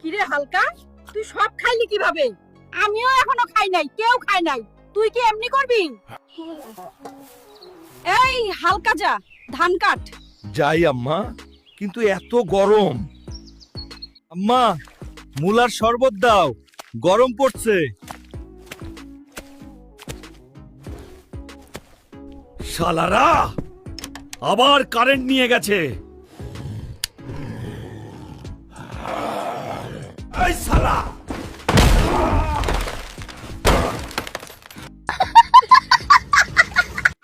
কিরে হালকা, তুই সব খাইলি কীভাবে? আমিও এখনও খাই নাই, কেউ খাই নাই। তুই কি এমনি করবি? এই হালকা যা, ধান কাট। যাই আম্মা, কিন্তু এত গরম। আম্মা, মুলার শরবত দাও, গরম পড়ছে। শালারা, আবার কারেন্ট নিয়ে গেছে। শালা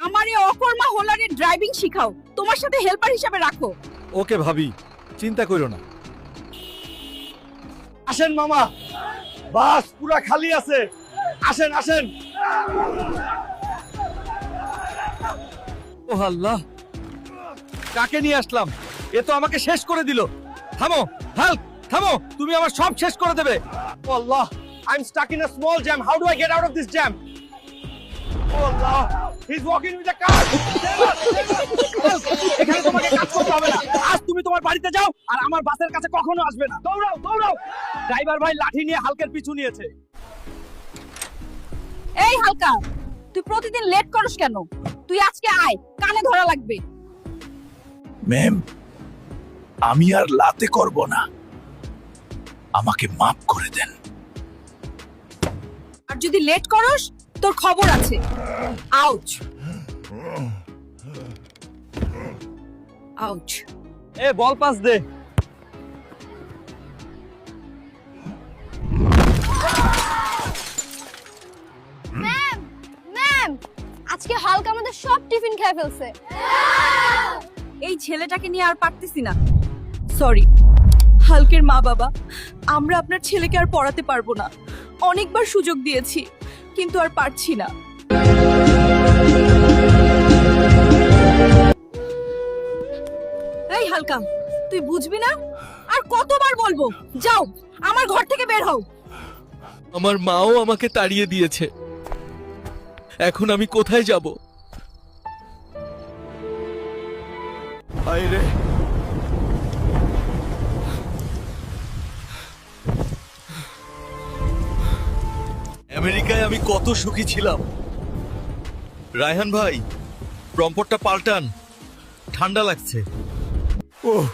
আমার এই অকর্মা হোলারের ড্রাইভিং শিখাও। তোমার সাথে হেল্পার হিসেবে রাখো। ওকে ভাবি চিন্তা করো না। আসেন মামা বাস পুরা খালি আছে। আসেন আসেন। ও আল্লাহ কাকে নিয়ে আসলাম? এ তো আমাকে শেষ করে দিল। থামো হাল্ক! থামো তুমি আমার সব শেষ করে দেবে। ও আল্লাহ I am stuck in a small jam how do I get out of this jam O Allah he is walking with a car এখানে তোমাকে কাজ করতে হবে না। আজ তুমি তোমার বাড়িতে যাও আর আমার বাসের কাছে কখনো আসবে না। দৌড়াও দৌড়াও। ড্রাইভার ভাই লাঠি নিয়ে হালকের পিছু নিয়েছে। এই হালকা তুই প্রতিদিন লেট করস কেন? তুই আজকে আয় কানে ধরা লাগবে। ম্যাম আমি আর লাতে করব না। আমাকে মাফ করে দেন। আর যদি লেট করস তোর খবর আছে। আউচ আউচ এ বল পাস দে। ম্যাম ম্যাম আজকে হালকা আমাদের সব টিফিন খেয়ে ফেলছে। এই ছেলেটাকে নিয়ে আর পারতেছি না। সরি হালকের মা বাবা আমরা আপনার ছেলেকে আর পড়াতে পারব না। অনেকবার সুযোগ দিয়েছি কিন্তু আর পারছি না। এই হালকা তুই বুঝবি না? আর কতবার বলব যাও আমার ঘর থেকে বের হও। আমার মাও আমাকে তাড়িয়ে দিয়েছে। এখন আমি কোথায় যাব? হায় রে আমেরিকায় আমি কত সুখী ছিলাম। রায়হান ভাই প্রম্পটটা পাল্টান। ঠান্ডা লাগছে। ও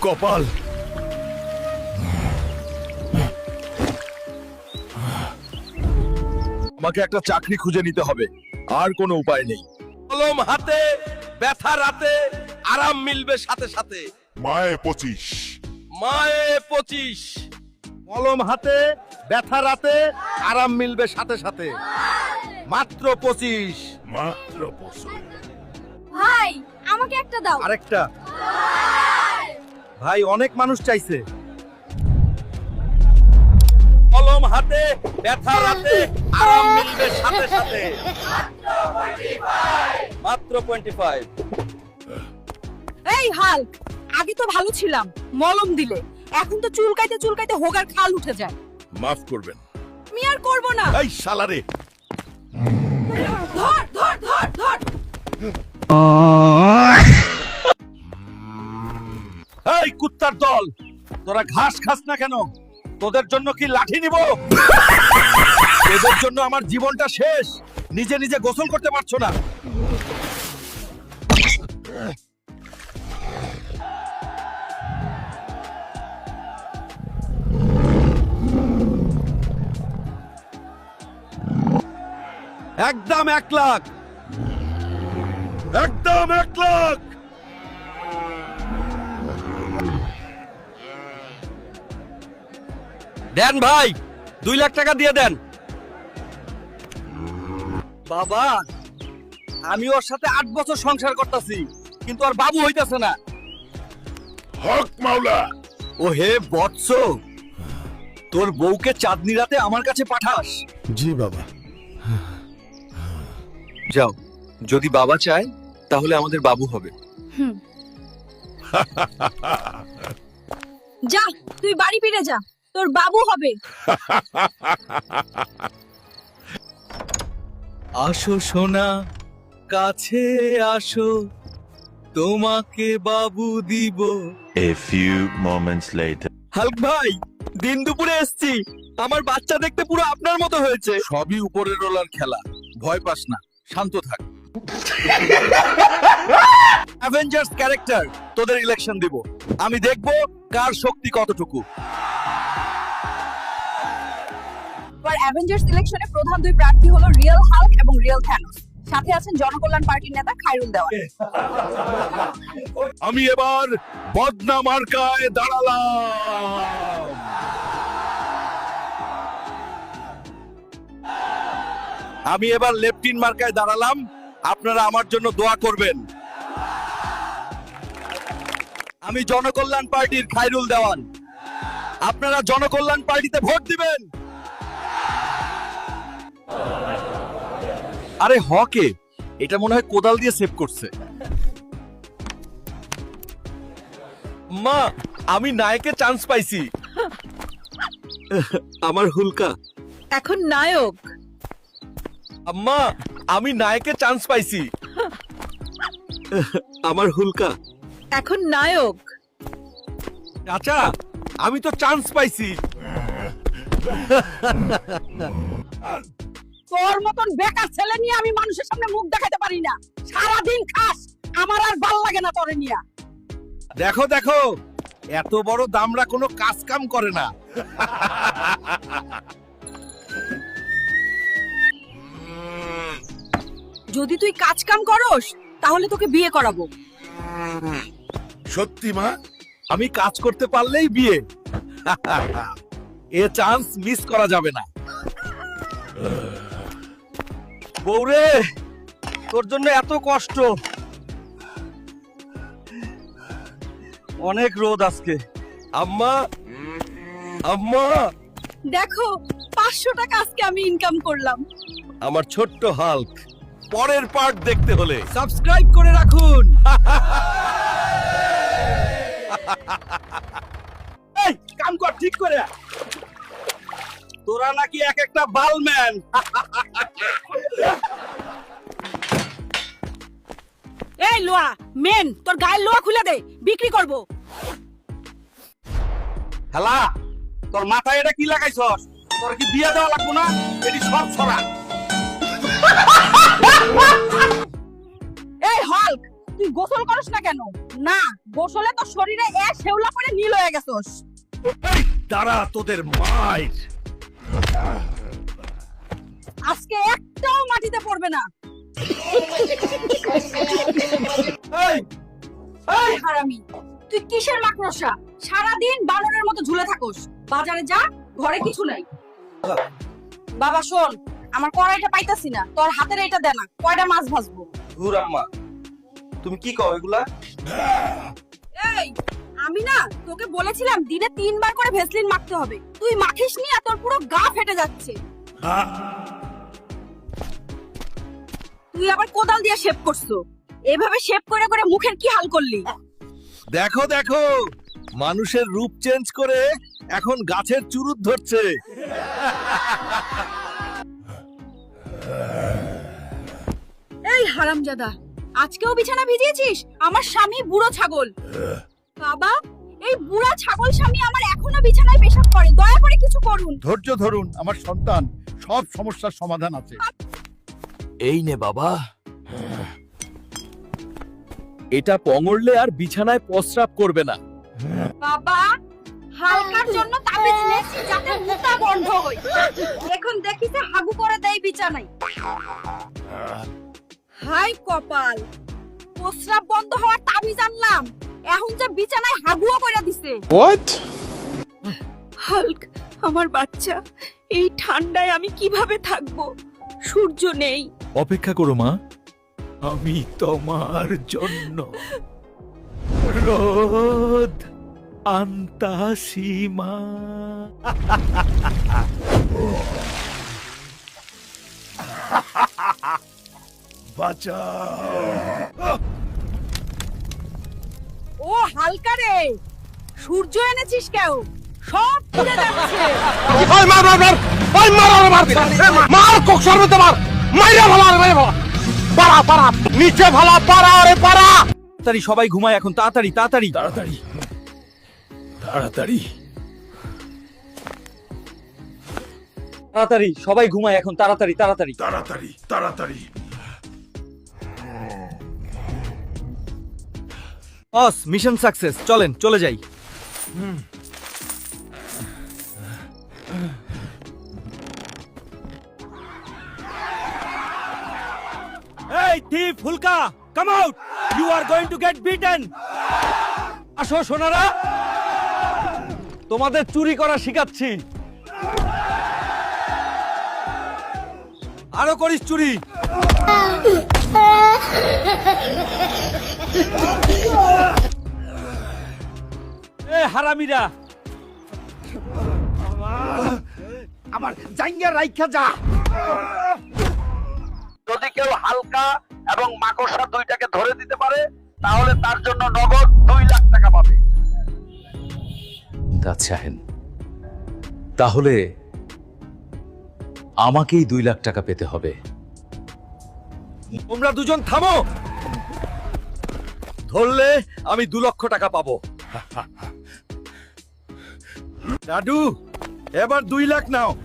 কপাল। আমাকে একটা চাকরি খুঁজে নিতে হবে। আর কোনো উপায় নেই। কলম হাতে ব্যথা রাতে আরাম মিলবে সাথে সাথে। মায়ে পঁচিশ। মায়ে পঁচিশ। কলম হাতে ব্যথা রাতে আরাম মিলবে সাথে সাথে। মাত্র পঁচিশ। মাত্র পঁচিশ। ভাই আমাকে একটা দাও। আরেকটা। ভাই অনেক মানুষ চাইছে। কলম হাতে ব্যথা রাতে আরাম মিলবে সাথে সাথে। মাত্র টোয়েন্টি ফাইভ এই হাল্ক আগে তো ভালো ছিলাম মলম দিলে। এখন তো চুলকাইতে চুলকাইতে হোগার খাল উঠে যায়। মাফ করবেন। আমি আর করব না। এই শালারে! ধর ধর ধর ধর। এই কুত্তার দল তোরা ঘাস খাস না কেন? তোদের জন্য কি লাঠি নিব? এদের জন্য আমার জীবনটা শেষ। নিজে নিজে গোসল করতে পারছ না। একদম এক লাখ। একদম এক লাখ। দেন ভাই দুই লাখ টাকা দিয়ে দেন। বাবা আমি ওর সাথে আট বছর সংসার করতেছি কিন্তু আর বাবু হইতাছে না। হক মাওলা। ও হে বৎস তোর বউকে চাঁদনি রাতে আমার কাছে পাঠাস। জি বাবা। যাও। যদি বাবা চায় তাহলে আমাদের বাবু হবে। যা তুই বাড়ি ফিরে যা। তোর বাবু হবে। আসো সোনা কাছে আসো। তোমাকে বাবু দিব। A few moments later. হালক ভাই দিন দুপুরে এসছি। আমার বাচ্চা দেখতে পুরো আপনার মতো হয়েছে। সবই উপরের রোলার খেলা। ভয় পাস না। শান্ত থাক। অ্যাভেঞ্জার্স ক্যারেক্টার তোদের ইলেকশন দিব। আমি দেখব কার শক্তি কতটুকু। এবার অ্যাভেঞ্জার্স ইলেকশনে প্রধান দুই প্রার্থী হলো রিয়েল হাল্ক এবং রিয়েল থ্যানোস সাথে আছেন জনকল্যাণ পার্টির নেতা খায়রুল দেওয়ান। আমি এবার বদনা মার্কায় দাঁড়ালাম। আমি এবার লেফটিন মার্কায় দাঁড়ালাম। আপনারা আমার জন্য দোয়া করবেন। আমি জনকল্যাণ পার্টির খায়রুল দেওয়ান। আপনারা জনকল্যাণ পার্টিতে ভোট দিবেন। আরে হকে এটা মনে হয় কোদাল দিয়ে সেভ করছে। মা আমি নায়কের চান্স পাইছি। আমার হুলকা। এখন নায়ক। আম্মা আমি নায়কের চান্স পাইছি। আমার হুলকা। এখন নায়ক। চাচা আমি তো চান্স পাইছি। তোর মতন বেকার ছেলে নিয়ে আমি মানুষের সামনে মুখ দেখাতে পারি না। সারাদিন খাস আমার আর ভালো লাগে না তোরে নিয়ে। দেখো দেখো এত বড় দামরা কোনো কাজ কাম করে না। যদি তুই কাজ কাম করস তাহলে তোকে বিয়ে করাবো। সত্যি মা? আমি কাজ করতে পারলেই বিয়ে। এ চান্স মিস করা যাবে না। বৌরে তোর জন্য এত কষ্ট। অনেক রোদ আজকে। আম্মা আম্মা। দেখো পাঁচশো টাকা আজকে আমি ইনকাম করলাম। আমার ছোট্ট হাল্ক। পরের পার্ট দেখতে হলে। সাবস্ক্রাইব করে রাখুন। এই কাম কর ঠিক করে তোরা নাকি এক একটা বালম্যান এই লোয়া মেন তোর গায়ের লোয়া খুলে দে বিক্রি করব। হ্যালা তোর মাথায় এটা কি লাগাইছস? তোর কি বিয়ে দেওয়া লাগবো না? এটি সব ছড়া। এই হাল্ক তুই গোসল করস না কেন? না গোসলে তোর শরীরে এ শেওলা নীল হয়ে গেছস। দাঁড়া তোদের মায়ের আজকে একটাও মাটিতে পড়বে না। এই। এই হারামি তুই কিসের মাকড়সা? সারাদিন বানরের মতো ঝুলে থাকোস। বাজারে যা ঘরে কিছু নাই। বাবা শোন আমার কড়াইটা পাইতাছি না তোর হাতের এটা দে না কয়টা মাছ ভাজবো? ধুর আম্মা তুমি কি কও এগুলা? এই আমি না তোকে বলেছিলাম দিনে তিনবার করে ভেসলিন মাখতে হবে তুই মাখিস নি আর তোর পুরো গা ফেটে যাচ্ছে। তুই আবার কোদাল দিয়ে শেভ করছ এভাবে শেভ করে করে মুখের কি হাল করলি? দেখো দেখো মানুষের রূপ চেঞ্জ করে এখন গাছের চুরুত ধরছে। এই হারামজাদা আজকেও বিছানা ভিজিয়েছিস? আমার স্বামী বুড়ো ছাগল। বাবা এই বুড়া ছাগল স্বামী আমার এখনও বিছানায় পেশাব করে। দয়া করে কিছু করুন। ধৈর্য ধরুন আমার সন্তান। সব সমস্যার সমাধান আছে। এই নে বাবা। এটা পঙড়লে আর বিছানায় প্রস্রাব করবে না। বাবা হালকার জন্য তাবিজ নিয়েছি যাতে মুতা বন্ধ হয়। এখন দেখিতে হাগু করে দেয় বিছানায় হাই কপাল প্রস্রাব বন্ধ হওয়ার তাবিজ আনলাম। এখন যে বিছানায় হাগুও করে দিছে। হোয়াট হাল্ক আমার বাচ্চা এই ঠান্ডায় আমি কীভাবে থাকব? সূর্য নেই। অপেক্ষা করো মা। আমি তোমার জন্য রোদ আন্তা সীমা বাঁচাও। ও হালকা রে। সূর্য এনেছিস কেউ? সব পুড়ে যাচ্ছে। ওই মার মার মার ওই মার ওরে মার। মার কক সর্বতে মার মাইরা ভালো পারা পারা নিচে ভালো পারা আরে পারা তাড়াতাড়ি সবাই ঘুমায় এখন তাড়াতাড়ি তাড়াতাড়ি। তাড়াতাড়ি। তাড়াতাড়ি। তাড়াতাড়ি সবাই ঘুমায় এখন তাড়াতাড়ি তাড়াতাড়ি। তাড়াতাড়ি তাড়াতাড়ি। বস মিশন সাকসেস চলেন চলে যাই। এই থিপ ফুলকা come out you are going to get beaten আসো সোনারা! তোমাদের চুরি করা শিখাচ্ছি। আরও করিস চুরি। এ হারামিরা। আমার জাঙ্গা রাইখা যা। যদি কেউ হালকা এবং মাকড়সা দুইটাকে ধরে দিতে পারে তাহলে তার জন্য নগদ দুই লাখ টাকা পাবে। তা চাহেন। তাহলে আমাকেই দুই লাখ টাকা পেতে হবে। তোমরা দুজন থামো! ধরলে আমি দু লক্ষ টাকা পাবো। দাদু এবার দুই লাখ নাও।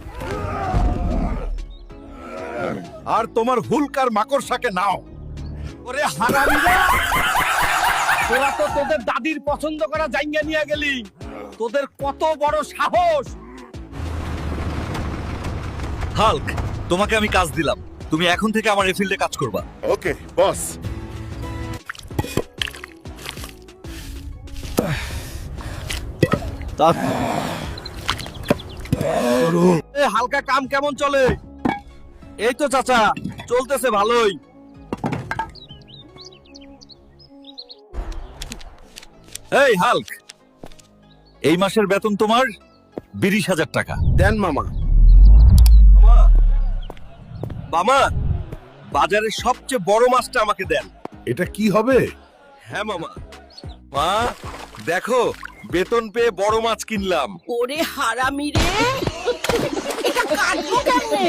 আর তোমার হুলকার মাকড়সাকে নাও। ওরে হারামিরা! তোরা তো তোদের দাদির পছন্দ করা জায়গা নিয়ে গেলি। তোদের কত বড় সাহস? হাল্ক তোমাকে আমি কাজ দিলাম। তুমি এখন থেকে আমার এই ফিল্ডে কাজ করবা। ওকে বস। এ হালকা কাম কেমন চলে? এই তো চাচা চলতেছে ভালোই। এই হাল্ক এই মাসের বেতন তোমার বিরিশ হাজার টাকা। দেন মামা। মামা বাজারের সবচেয়ে বড় মাছটা আমাকে দেন। এটা কি হবে? হ্যাঁ মামা। মা দেখো বেতন পেয়ে বড় মাছ কিনলাম। ওরে হারামি রে। এটা কাটবো কেমনে?